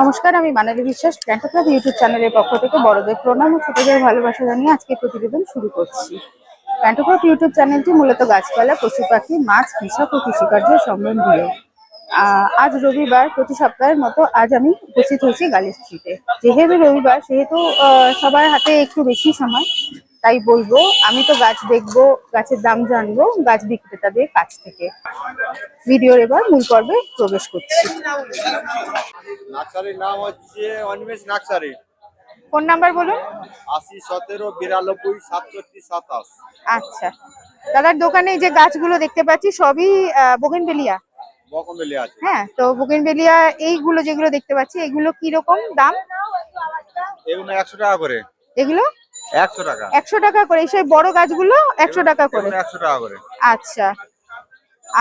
নমস্কার, আমি মানালি বিশ্বাস প্ল্যান্টোক্লাব ইউটিউব চ্যানেলের পক্ষ থেকে বড়দের প্রণাম ও ছোটদের ভালোবাসা জানিয়ে আজকে প্রতিবেদন শুরু করছি। প্ল্যান্টোক্লাব ইউটিউব চ্যানেলটি মূলত গাছপালা, পশু পাখি, মাছ কৃষক ও কৃষিকার্য সম্বন্ধীয় আজ রবিবার প্রতি সপ্তাহের মতো আজ আমি উপস্থিত হয়েছি গালি স্ট্রিটে যেহেতু রবিবার, সেহেতু সবার হাতে একটু বেশি সময়। তাই বলব আমি তো গাছ দেখব গাছের দাম জানব গাছ বিক্রেতাদের কাছ থেকে। ভিডিওর এবার মূল পর্বে প্রবেশ করছি। নার্সারির নাম হচ্ছে অনিমেষ নার্সারি। ফোন নাম্বার বলুন। আশি সতেরো বিরানব্বই সাতষট্টি সাতাশ। আচ্ছা। দাদার দোকানে যে গাছগুলো দেখতে পাচ্ছি সবই বোগেনবেলিয়া? বকমেলি আছে। হ্যাঁ তো বোগেনবেলিয়া এইগুলো যেগুলো দেখতে পাচ্ছি এগুলো কি রকম দাম? এগুলো একশো টাকা করে। এগুলো? একশো টাকা। একশো টাকা করে সেই বড় গাছগুলো একশো টাকা করে। টাকা আচ্ছা।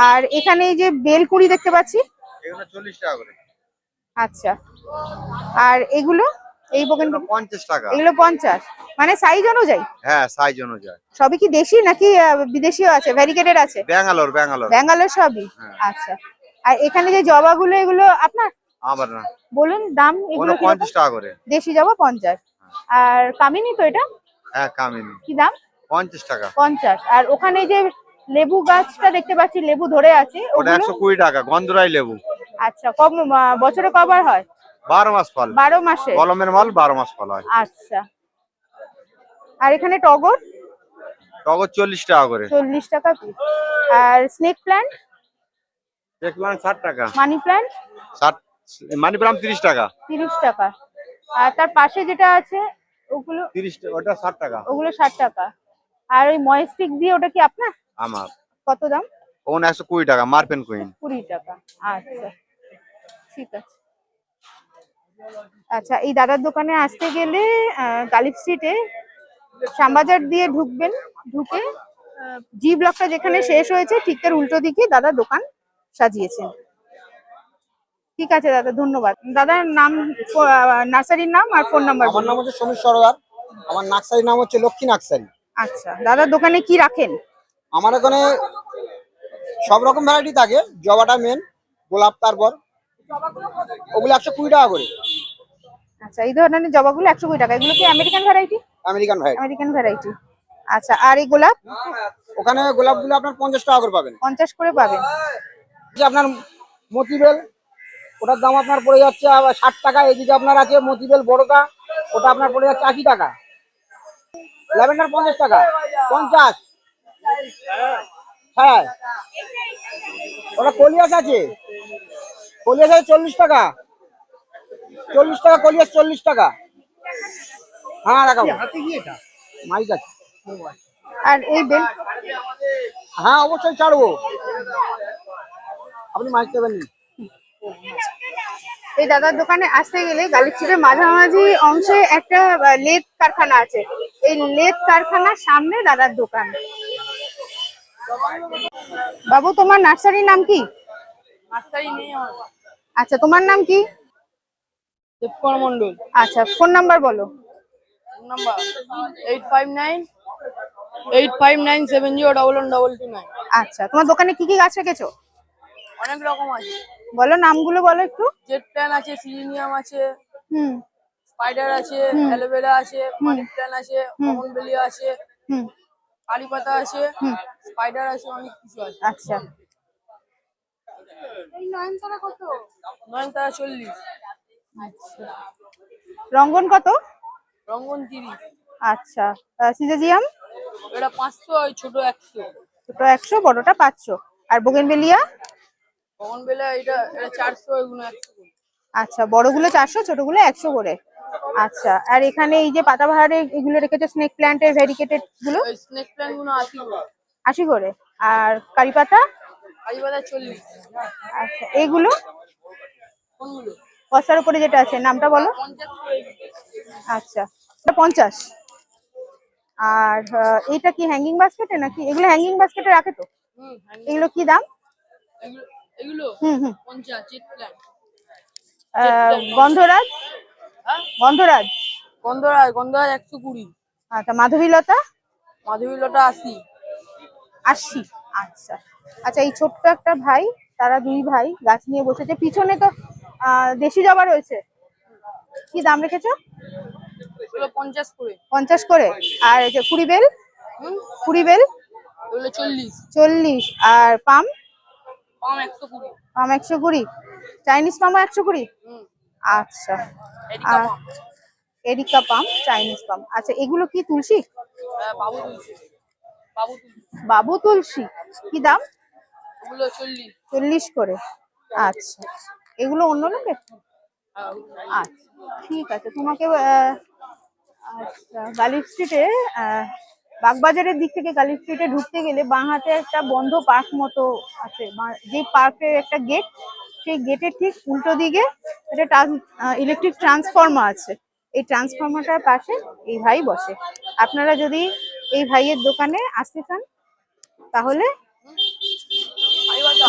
আর এখানে এই যে বেলকুড়ি দেখতে পাচ্ছি? এগুলো চল্লিশ টাকা করে। আচ্ছা। আর এগুলো এই বোগেন টাকা। এগুলো পঞ্চাশ। মানে সাইজ অনুযায়ী? হ্যাঁ সাইজ অনুযায়ী। সবই কি দেশি নাকি বিদেশিও আছে? ভ্যারিকেটেড আছে? ব্যাঙ্গালোর ব্যাঙ্গালোর। ব্যাঙ্গালোর সবই? হ্যাঁ। আচ্ছা। আর এখানে যে জবাগুলো এগুলো আপনার? আবার না। বলুন দাম এগুলো ওগুলো কীরকম? পঞ্চাশ টাকা করে। দেশি জবা পঞ্চাশ। আর কামিনী তো এটা? হ্যাঁ কামিনি কি দাম? পঞ্চাশ টাকা। পঞ্চাশ। আর ওখানে যে লেবু গাছটা দেখতে পাচ্ছি লেবু ধরে আছে ওটা একশো কুড়ি টাকা গন্ধরাই লেবু। আচ্ছা কম বছরে কবার হয়? বারো মাস ফল। বারো মাসে? কলমের মাল বারো মাস ফল হয়। আচ্ছা। আর এখানে টগর? টগর চল্লিশ টাকা করে। চল্লিশ টাকা পিস আর স্নেক প্ল্যান্ট দেখলাম ষাট টাকা। Money plant? ষাট মানি প্লাম তিরিশ টাকা। তিরিশ টাকা। আর তার পাশে যেটা আছে ওগুলো তিরিশ ওটা ষাট টাকা। ওগুলো ষাট টাকা। আর ওই ময়েস্টিক দিয়ে ওটা কি আপনার? আমার। কত দাম? একশো কুড়ি টাকা মার্পেন কুইন। কুড়ি টাকা। আচ্ছা। ঠিক আছে। আচ্ছা এই দাদার দোকানে আসতে গেলে গালিব স্ট্রিটে শ্যামবাজার দিয়ে ঢুকবেন ঢুকে জি ব্লকটা যেখানে শেষ হয়েছে ঠিক তার উল্টো দিকে দাদার দোকান সাজিয়েছেন। ঠিক আছে দাদা ধন্যবাদ। দাদার নাম নার্সারির নাম আর ফোন নাম্বার আমার নাম হচ্ছে সমীর সরকার আমার নার্সারির নাম হচ্ছে লক্ষ্মী নার্সারি। আচ্ছা দাদার দোকানে কি রাখেন? আমার এখানে সব রকম ভ্যারাইটি থাকে জবাটা মেন গোলাপ তারপর। ওগুলো একশো কুড়ি টাকা করে। আচ্ছা এই ধরনের জবাগুলো একশো কুড়ি টাকা। এগুলো কি American variety American variety American variety আচ্ছা আর এই গোলাপ? ওখানে গোলাপগুলো আপনার পঞ্চাশ টাকা করে পাবেন। পঞ্চাশ করে পাবেন। যে আপনার মতিবেল ওটার দাম আপনার পড়ে যাচ্ছে আবার ষাট টাকা এদিকে আপনার আছে মতিবেল বড়টা ওটা আপনার পড়ে যাচ্ছে আশি টাকা। ল্যাভেন্ডার পঞ্চাশ টাকা পঞ্চাশ। হ্যাঁ। ওটা কলিয়াস আছে। কলিয়াস আছে চল্লিশ টাকা। চল্লিশ টাকা কলিয়াস চল্লিশ টাকা। হ্যাঁ রাখাবো মাইক আছে। আর এই বেল? হ্যাঁ অবশ্যই ছাড়বো। আপনি মাইক দেবেন নি? এই দাদার দোকানে আসতে গেলে গালিচিরের মাঝামাঝি অংশে একটা লেদ কারখানা আছে। এই লেদ কারখানার সামনে দাদার দোকান। বাবু তোমার নার্সারির নাম কি? আচ্ছা তোমার নাম কি? মন্ডল আচ্ছা ফোন নাম্বার বলো। Number eight five nine eight five nine seven zero double one double two nine. আচ্ছা তোমার দোকানে কি কি গাছ রেখেছো? অনেক রকম আছে। বলো নামগুলো বলো একটু। জেট প্ল্যান আছে সিলিনিয়াম আছে হুম। স্পাইডার আছে অ্যালোভেরা আছে মানি প্ল্যান আছে বেলিয়া আছে হুম। কারি পাতা আছে স্পাইডার আছে অনেক কিছু আছে। আচ্ছা। নয়নতারা চল্লিশ। রঙ্গন কত? রঙ্গন তিরিশ। আচ্ছা। সিজেজিয়াম? এটা পাঁচশো আর ছোট একশো। ছোট একশো বড়টা পাঁচশো। আর বোগেনবেলিয়া বেলা এটা এটা চারশো এগুলো আচ্ছা বড়গুলো চারশো ছোটগুলো একশো করে। আচ্ছা আর এখানে এই যে পাতাবাহারে এগুলো রেখেছে স্নেক প্ল্যান্টের ভেরিকেটেডগুলো? স্নেক প্ল্যানগুলো আশি করে। আশি করে। আর কারি পাতা? কারি পাতা চল্লিশ। আচ্ছা এইগুলো কোনগুলো? বস্তার উপরে যেটা আছে নামটা বলো। আচ্ছা এটা পঞ্চাশ। আর এইটা কি হ্যাঙ্গিং বাস্কেটে নাকি? এগুলো হ্যাঙ্গিং বাস্কেটে রাখে তো? হুম এগুলো কি দাম? এগুলো? গন্ধরাজ গন্ধরাজ গন্ধরাজ গন্ধরাজ একশো কুড়ি। আচ্ছা মাধবীলতা? মাধবীলতা আশি। আশি আচ্ছা। আচ্ছা এই ছোট্ট একটা ভাই তারা দুই ভাই গাছ নিয়ে বসেছে। পিছনে তো দেশি জবা রয়েছে। কি দাম রেখেছো? পঞ্চাশ করে। পঞ্চাশ করে। আর কুড়ি বেল? কুড়ি বেল? চল্লিশ। চল্লিশ। আর পাম? পাম একশো কুড়ি। পাম চাইনিজ পামও একশো কুড়ি? আচ্ছা। Palm. Areca palm Chinese palm. আচ্ছা এগুলো কি তুলসী? বাবু বাবু তুলসী। কি দাম? চল্লিশ। করে। আচ্ছা। এগুলো অন্য লোকে হ্যাঁ, আচ্ছা ঠিক আছে। তোমাকে আচ্ছা গালিব স্ট্রিটে বাগবাজারের দিক থেকে গালিব স্ট্রিটে ঢুকতে গেলে বাঁ হাতে একটা বন্ধ পার্ক মতো আছে। যে পার্কের একটা গেট সেই গেটের ঠিক উল্টো দিকে একটা ইলেকট্রিক ট্রান্সফর্মার আছে। এই ট্রান্সফর্মারটার পাশে এই ভাই বসে। আপনারা যদি এই ভাইয়ের দোকানে আসতে চান, তাহলে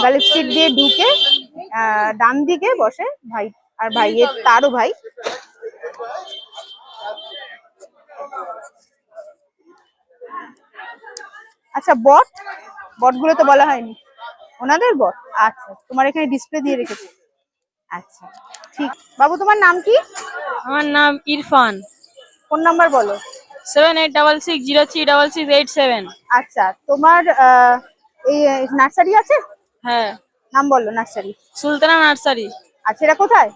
গালিব স্ট্রিট দিয়ে ঢুকে ডান দিকে বসে ভাই, আর ভাইয়ের, তারও ভাই। আচ্ছা বট? বটগুলো তো বলা হয়নি। ওনাদের বট? আচ্ছা তোমার এখানে ডিসপ্লে দিয়ে রেখেছি। আচ্ছা ঠিক। বাবু তোমার নাম কি? আমার নাম ইরফান। ফোন নাম্বার বলো। Seven eight double six zero three double six eight seven. আচ্ছা তোমার আহ, এই নার্সারি আছে? হ্যাঁ। নাম বলো নার্সারি। সুলতানা নার্সারি। আচ্ছা এটা কোথায়?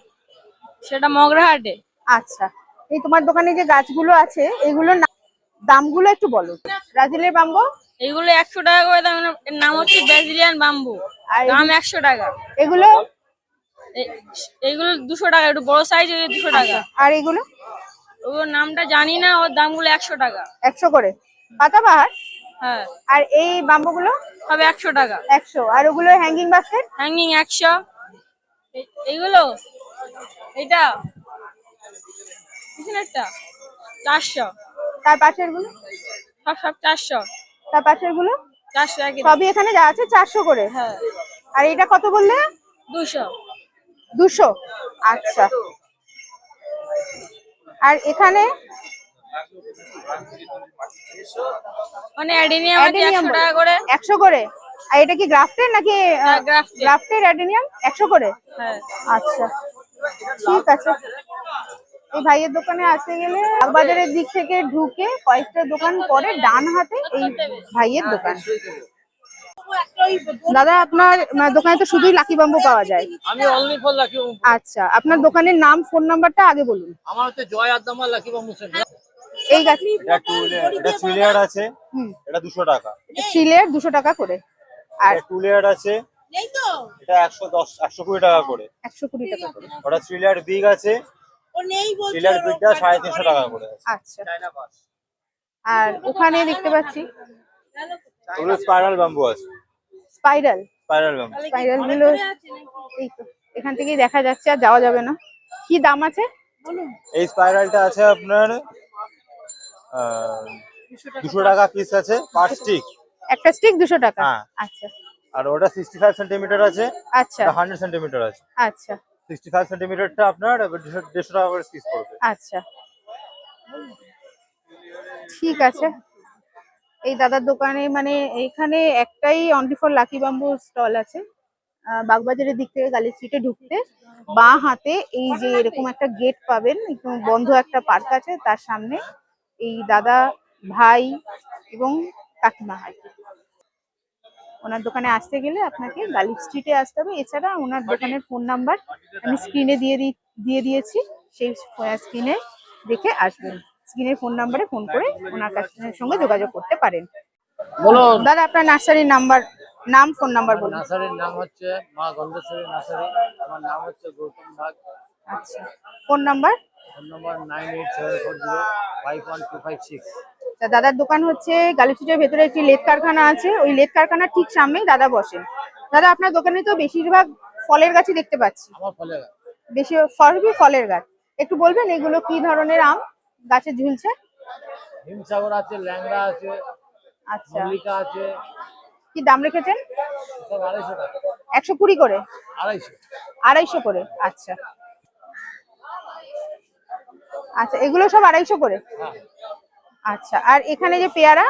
সেটা মগরাহাটে। আচ্ছা এই তোমার দোকানে যে গাছগুলো আছে এগুলোর না- দামগুলো একটু বলো। ব্রাজিলের বাম্বো? এইগুলো একশো টাকা করে দাম এর নাম হচ্ছে ব্রাজিলিয়ান বাম্বু। দাম একশো টাকা। এগুলো? এ- এইগুলো দুশো টাকা একটু বড় সাইজ দুশো টাকা। আর এগুলো? ওর নামটা জানি না ওর দামগুলো একশো টাকা। একশো করে। পাতাবাহার? হ্যাঁ। আর এই বাম্বুগুলো? হবে একশো টাকা। একশো। আর ওগুলো হ্যাঙ্গিং বাস্কেট হ্যাঙ্গিং একশো। এইগুলো এইটা পিছনেরটা? চারশো। তার পাশেরগুলো সব সব চারশো। তার পাশেরগুলো? সবই এখানে যা আছে চারশো করে? হ্যাঁ। আর এটা কত বললে? দুশো। দুশো? আচ্ছা। আর এখানে? মানে অ্যাডিনিয়াম টাকা করে। একশো করে? আর এটা কি গ্রাফটেড নাকি হ্যাঁ, গ্রাফটেড অ্যাডেনিয়াম? একশো করে? হ্যাঁ। আচ্ছা। ঠিক আছে। এই ভাইয়ের দোকানে আসতে গেলে বাগবাজারের দিক থেকে ঢুকে কয়েকটা দোকান পরে ডান হাতে এই ভাইয়ের দোকান। দাদা আপনার দোকানে তো শুধুই লাকি বাম্বু পাওয়া যায়। আমি অনলি ফর লাকি বাম্বু আচ্ছা আপনার দোকানের নাম ফোন নাম্বারটা আগে বলুন। আমার হচ্ছে জয় আদামা লাকি বাম্বু সেন্টার এই গাছ এটা টু এটা থ্রি লেয়ার আছে। হুম। এটা দুশো টাকা। থ্রি লেয়ার দুশো টাকা করে। আর এটা টু লেয়ার আছে। এটা একশো দশ একশো কুড়ি টাকা করে। একশো কুড়ি টাকা করে। ওটা থ্রি লেয়ার বিগ আছে। টাকা করে আচ্ছা। আর ওখানে দেখতে পাচ্ছি ওগুলো স্পাইরাল ব্যাম্বু আছে। স্পাইরাল স্পাইরাল ব্যাম্বু স্পাইরালগুলো এই তো এখান থেকেই দেখা যাচ্ছে আর যাওয়া যাবে না। কি দাম আছে? এই স্পাইরালটা আছে আপনার দুশো টাকা পিস আছে পার স্টিক একটা স্টিক দুশো টাকা? হ্যাঁ। আচ্ছা। আর ওটা সিক্সটি ফাইভ সেন্টিমিটার আছে। আচ্ছা। হান্ড্রেড সেন্টিমিটার আছে। আচ্ছা। সিক্সটি ফাইভ সেন্টিমিটারটা আপনার দেড়শো দেড়শো টাকা করে পিস পড়বে। আচ্ছা। ঠিক আছে। এই দাদার দোকানে মানে এখানে একটাই only for lucky bamboo stall আছে। বাগবাজারের দিক থেকে গালি স্ট্রিটে ঢুকতে। বাঁ হাতে এই যে এরকম একটা গেট পাবেন বন্ধ একটা পার্ক আছে, তার সামনে এই দাদা, ভাই এবং কাকিমা হয় ওনার দোকানে আসতে গেলে আপনাকে গালিব স্ট্রিটে আসতে হবে। এছাড়া ওনার দোকানের ফোন নাম্বার আমি স্ক্রিনে দিয়ে দিয়ে দিয়েছি। সেই স্ক্রিনে দেখে আসবেন। স্ক্রিনের ফোন নাম্বারে ফোন করে ওনার কাছে সঙ্গে যোগাযোগ করতে পারেন। বলুন। দাদা আপনার নার্সারির নাম্বার নাম ফোন নাম্বার বলুন। নার্সারির নাম হচ্ছে মা গন্ধেশ্বরী নার্সারি। আমার নাম হচ্ছে গৌতম নাগ আচ্ছা। Phone number phone number nine eight seven four zero five one two five six. তা দাদার দোকান হচ্ছে গালিস্ট্রিটের ভেতরে একটি লেদ কারখানা আছে। ওই লেদ কারখানার ঠিক সামনেই দাদা বসেন দাদা আপনার দোকানে তো বেশিরভাগ ফলের গাছই দেখতে পাচ্ছি। আমার বেশি সবই ফলের গাছ। একটু বলবেন এগুলো কি ধরনের আম গাছে ঝুলছে? হিমসাগর আছে ল্যাংড়া আছে আচ্ছা। মল্লিকা আছে। কি দাম রেখেছেন? একশো কুড়ি করে? আড়াইশো। আড়াইশো করে আচ্ছা। আচ্ছা এগুলো সব আড়াইশো করে? হ্যাঁ। আচ্ছা আর এখানে যে পেয়ারা?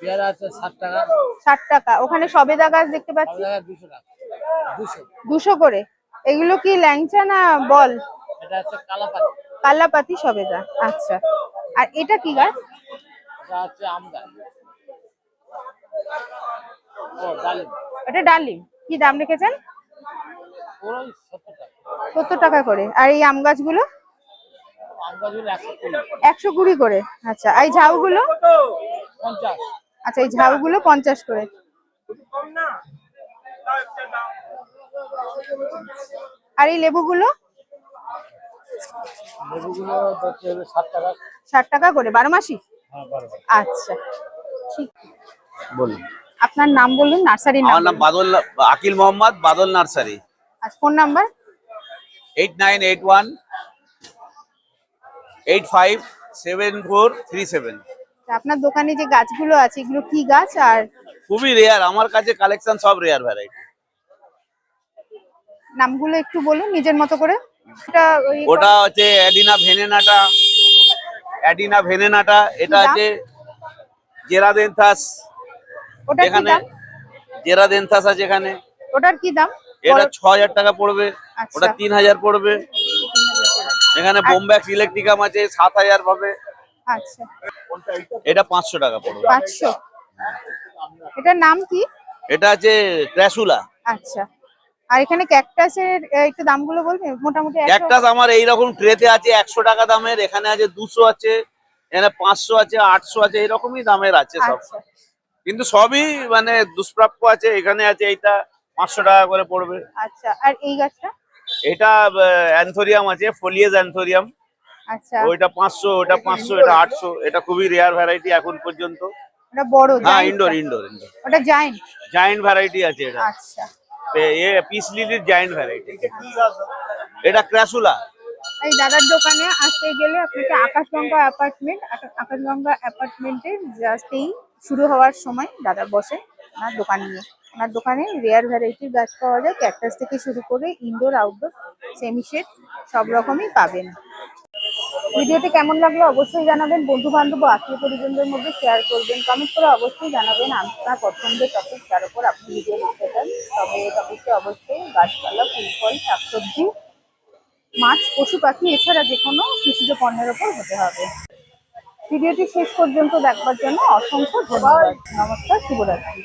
পেয়ারা আছে ষাট টাকা। ষাট টাকা। ওখানে সবেদা গাছ দেখতে পাচ্ছি? জায়গায় দুশো টাকা। দুশো। দুশো করে। এগুলো কি ল্যাংচা না বল? এটা হচ্ছে কালাপাতি। কাল্লাপাতি সবেদা। আচ্ছা। আর এটা কি গাছ? এটা হচ্ছে আম গাছ। ও ডালিম। এটা ডালিম। কি দাম রেখেছেন? ওই সত্তর টাকা। সত্তর টাকা করে। আর এই আম গাছগুলো? একশো কুড়ি। করে? আচ্ছা এই ঝাউগুলো আচ্ছা এই ঝাউগুলো পঞ্চাশ করে। আর এই লেবুগুলো? লেবুগুলো ষাট টাকা। করে বারো মাসি হ্যাঁ আচ্ছা ঠিক। বলুন। আপনার নাম বলুন নার্সারি নাম আমার নাম বাদল আকিল মোহাম্মদ বাদল নার্সারি। আর phone number? Eight nine eight one eight five seven four three seven. আপনার দোকানে যে গাছগুলো আছে এগুলো কি গাছ আর? খুবই রেয়ার আমার কাছে কালেকশন সব রেয়ার ভ্যারাইটি নামগুলো একটু বলুন নিজের মতো করে। এটা ওটা হচ্ছে অ্যাডিনা ভেনেনাটা অ্যাডিনা ভেনেনাটা এটা? হচ্ছে জেরাদেন্থাস। ওটার কি এখানে দাম? জেরাদেন্থাস আছে এখানে। ওটার কি দাম? এটা বড়- ছ হাজার টাকা পড়বে আচ্ছা। ওটা তিন হাজার পড়বে। এখানে বোম্ব্যাক্স ইলেকট্রিকাম আছে সাত হাজার পাবে আচ্ছা। এটা পাঁচশো টাকা পড়বে। পাঁচশো। এটার নাম কি? এটা আছে ক্র্যাসুলা আচ্ছা। আর এখানে ক্যাকটাসের একটু দামগুলো বলবে? মোটামুটি ক্যাকটাস আমার এইরকম ট্রেতে আছে একশো টাকা দামের। এখানে আছে দুশো আছে এখানে পাঁচশো আছে আটশো আছে এরকমই দামের আছে সব। আচ্ছা। কিন্তু সবই মানে দুষ্প্রাপ্য আছে। এখানে আছে এইটা পাঁচশো টাকা করে পড়বে। আচ্ছা। আর এই গাছটা? এটা অ্যান্থোরিয়াম আছে ফোলিয়েজ অ্যান্থোরিয়াম আচ্ছা। ওইটা পাঁচশো ওটা পাঁচশো এটা আটশো এটা খুবই রেয়ার ভ্যারাইটি এখন পর্যন্ত। ওটা বড় হ্যাঁ ইনডোর ইনডোর ইনডোর ওটা জায়েন্ট জায়েন্ট ভ্যারাইটি আছে এটা। আচ্ছা। এ- পিস লিলির জায়েন্ট ভ্যারাইটি এটা ক্র্যাসুলা। এই দাদার দোকানে আসতে গেলে আপনাকে আকাশগঙ্গা অ্যাপার্টমেন্ট আকাশগঙ্গা অ্যাপার্টমেন্টের জাস্টেই শুরু হওয়ার সময় দাদা বসে ওনার দোকান নিয়ে। ওনার দোকানে রেয়ার ভ্যারাইটির গাছ পাওয়া যায়। ক্যাকটাস থেকে শুরু করে ইনডোর আউটডোর সেমিশেড সব রকমই পাবেন। ভিডিওটি কেমন লাগল অবশ্যই জানাবেন। বন্ধু বান্ধব আত্মীয় পরিজনদের মধ্যে শেয়ার করবেন। কমেন্ট করে অবশ্যই জানাবেন আপনার পছন্দের টপিক যার উপর আপনি ভিডিও লিখতে চান। তবে টপিকটা অবশ্যই গাছপালা ফুল ফল শাকসবজি, মাছ, পশু পাখি, এছাড়া যে কোনো কৃষিজ পণ্যের ওপর হতে হবে। ভিডিওটি শেষ পর্যন্ত দেখবার জন্য অসংখ্য ধন্যবাদ। নমস্কার, শুভরাত্রি।